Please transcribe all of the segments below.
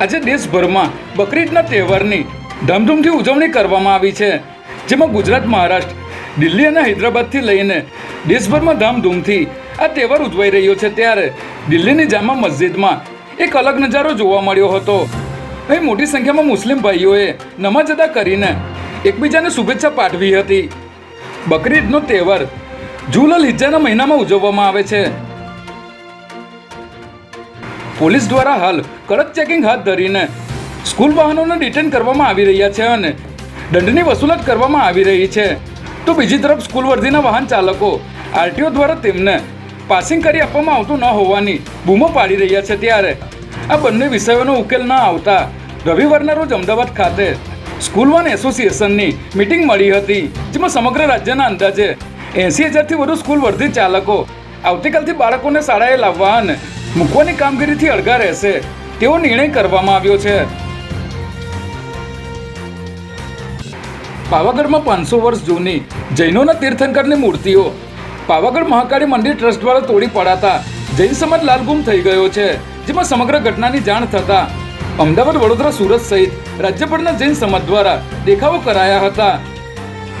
આજે દેશભરમાં બકરીદના તહેવારની ધામધૂમથી ઉજવણી કરવામાં આવી છે. જેમાં ગુજરાત, મહારાષ્ટ્ર, દિલ્હી અને હૈદરાબાદથી લઈને દેશભરમાં ધામધૂમથી આ તહેવાર ઉજવાઈ રહ્યો છે. ત્યારે દિલ્હીની જામા મસ્જિદમાં એક અલગ નજારો જોવા મળ્યો હતો. અહીં મોટી સંખ્યામાં મુસ્લિમ ભાઈઓએ નમાજ અદા કરીને એકબીજાને શુભેચ્છા પાઠવી હતી. બકરીદનો તહેવાર જુલલ હિજ્જાના મહિનામાં ઉજવવામાં આવે છે. પોલીસ દ્વારા હાલ કડક ચેકિંગ હાથ ધરીને સ્કૂલ વાહનોને ડિટેન કરવામાં આવી રહ્યા છે અને દંડની વસૂલાત કરવામાં આવી રહી છે. તો બીજી તરફ સ્કૂલ વર્ધીના વાહન ચાલકો આરટીઓ દ્વારા તેમને પાસિંગ કરી આપવામાં આવતું ન હોવાની બૂમો પાડી રહ્યા છે ત્યારે આ બંને વિષયોનો ઉકેલ ન આવતા રવિવારના રોજ અમદાવાદ ખાતે સ્કૂલ વન એસોસિએશનની મિટિંગ મળી હતી, જેમાં સમગ્ર રાજ્યના અંદાજે એંસી હજારથી વધુ સ્કૂલ વર્ધી ચાલકો આવતીકાલથી બાળકોને શાળાએ લાવવા અને મૂકવાની કામગીરીથી અળગા રહેશે. તેવો નિર્ણય કરવામાં આવ્યો છે. પાવાગઢમાં પાંચસો વર્ષ જૂની જૈનોના તીર્થંકરની મૂર્તિઓ પાવાગઢ મહાકાળી મંદિર ટ્રસ્ટ દ્વારા તોડી પડાતા જૈન સમાજ લાલગુમ થઈ ગયો છે, જેમાં સમગ્ર ઘટનાની જાણ થતા અમદાવાદ, વડોદરા, સુરત સહિત રાજ્યભરના જૈન સમાજ દ્વારા દેખાવો કરાયા હતા.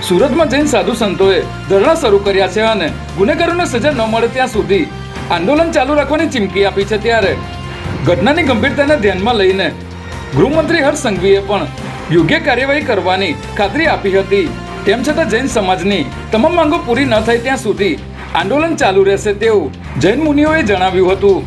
સુરતમાં જૈન સાધુ સંતોએ ધરણા શરૂ કર્યા છે અને ગુનેગારોને સજા ન મળે ત્યાં સુધી આંદોલન ચાલુ રાખવાની ચીમકી આપી છે ત્યારે. ઘટનાની ગંભીરતાને ધ્યાનમાં લઈને ગૃહમંત્રી હર્ષ સંઘવીએ પણ યોગ્ય કાર્યવાહી કરવાની ખાતરી આપી હતી. તેમ છતાં જૈન સમાજની તમામ માંગો પૂરી ન થાય ત્યાં સુધી આંદોલન ચાલુ રહેશે તેવું જૈન મુનિઓએ જણાવ્યું હતું.